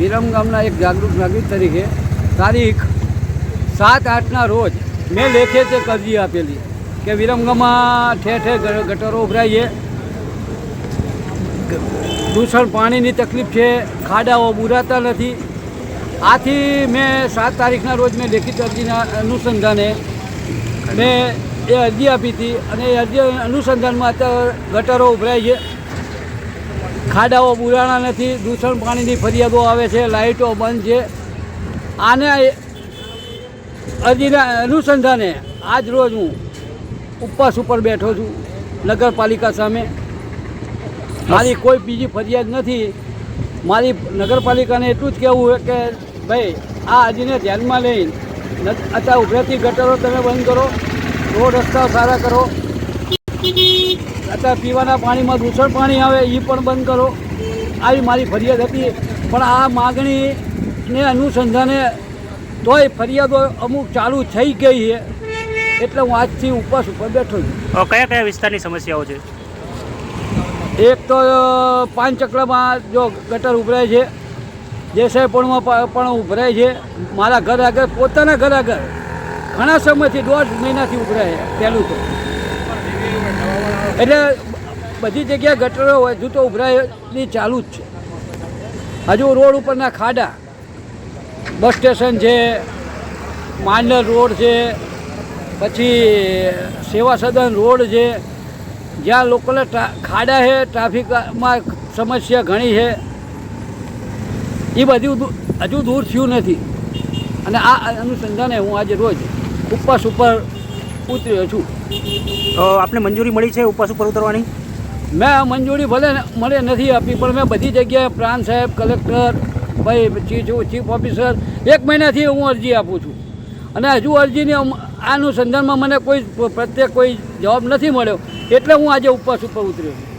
વિરમ ગામના એક જાગૃત નાગરિક તરીકે તારીખ સાત આઠના રોજ મેં લેખે તે અરજી આપેલી કે વિરમગામમાં ઠેર ઠેર ગટરો ઉભરાય છે દૂષણ પાણીની તકલીફ છે, ખાડાઓ બુરાતા નથી. આથી મેં સાત તારીખના રોજ મેં લેખિત અરજીના અનુસંધાને મેં એ અરજી આપી હતી અને એ અરજી અનુસંધાનમાં અત્યારે ગટરો ઉભરાય છે ખાડાઓ બુરાણા નથી, દૂષણ પાણીની ફરિયાદો આવે છે, લાઇટો બંધ છે. આને અરજીના અનુસંધાને આજ રોજ હું ઉપવાસ ઉપર બેઠો છું નગરપાલિકા સામે. મારી કોઈ બીજી ફરિયાદ નથી. મારી નગરપાલિકાને એટલું જ કહેવું છે કે, ભાઈ, આ અરજીને ધ્યાનમાં લઈને અત્યારે ઉભરાતી ગટરો તમે બંધ કરો, રોડ રસ્તા સારા કરો અત્યારે પીવાના પાણીમાં દૂષણ પાણી આવે એ પણ બંધ કરો. આવી મારી ફરિયાદ હતી. પણ આ માગણીને અનુસંધાને તોય ફરિયાદો અમુક ચાલુ થઈ ગઈ છે. એટલે હું આજથી ઉપવાસ ઉપર બેઠો છું. કયા કયા વિસ્તારની સમસ્યાઓ છે? એક તો પાંચ ચકલામાં જો ગટર ઉભરાય છે. દેસાઈપણમાં પણ ઉભરાય છે. મારા ઘર આગળ પોતાના ઘર આગળ ઘણા સમયથી દોઢ મહિનાથી ઉભરાય છે. પહેલું તો. એટલે બધી જગ્યાએ ગટરો હજુ તો ઉભરાયેલી ચાલુ જ છે. હજુ રોડ ઉપરના ખાડા. બસ સ્ટેશન છે, માંડલ રોડ છે, પછી સેવા સદન રોડ છે. જ્યાં લોકોને ખાડા છે, ટ્રાફિકમાં સમસ્યા ઘણી છે. એ બધું હજુ દૂર થયું નથી. અને આ અનુસંધાને હું આજે રોજ ઉપવાસ ઉપર ઉતર્યો છું. આપને મંજૂરી મળી છે ઉપવાસ ઉપર ઉતરવાની? મેં મંજૂરી ભલે મળે નથી આપી પણ મેં બધી જગ્યાએ પ્રાંત સાહેબ કલેક્ટર ભાઈ ચીફ ચીફ ઓફિસર એક મહિનાથી હું અરજી આપું છું. અને હજુ અરજીની અનુસંધાનમાં મને કોઈ પ્રત્યે કોઈ જવાબ નથી મળ્યો એટલે હું આજે ઉપવાસ ઉપર ઉતર્યો છું.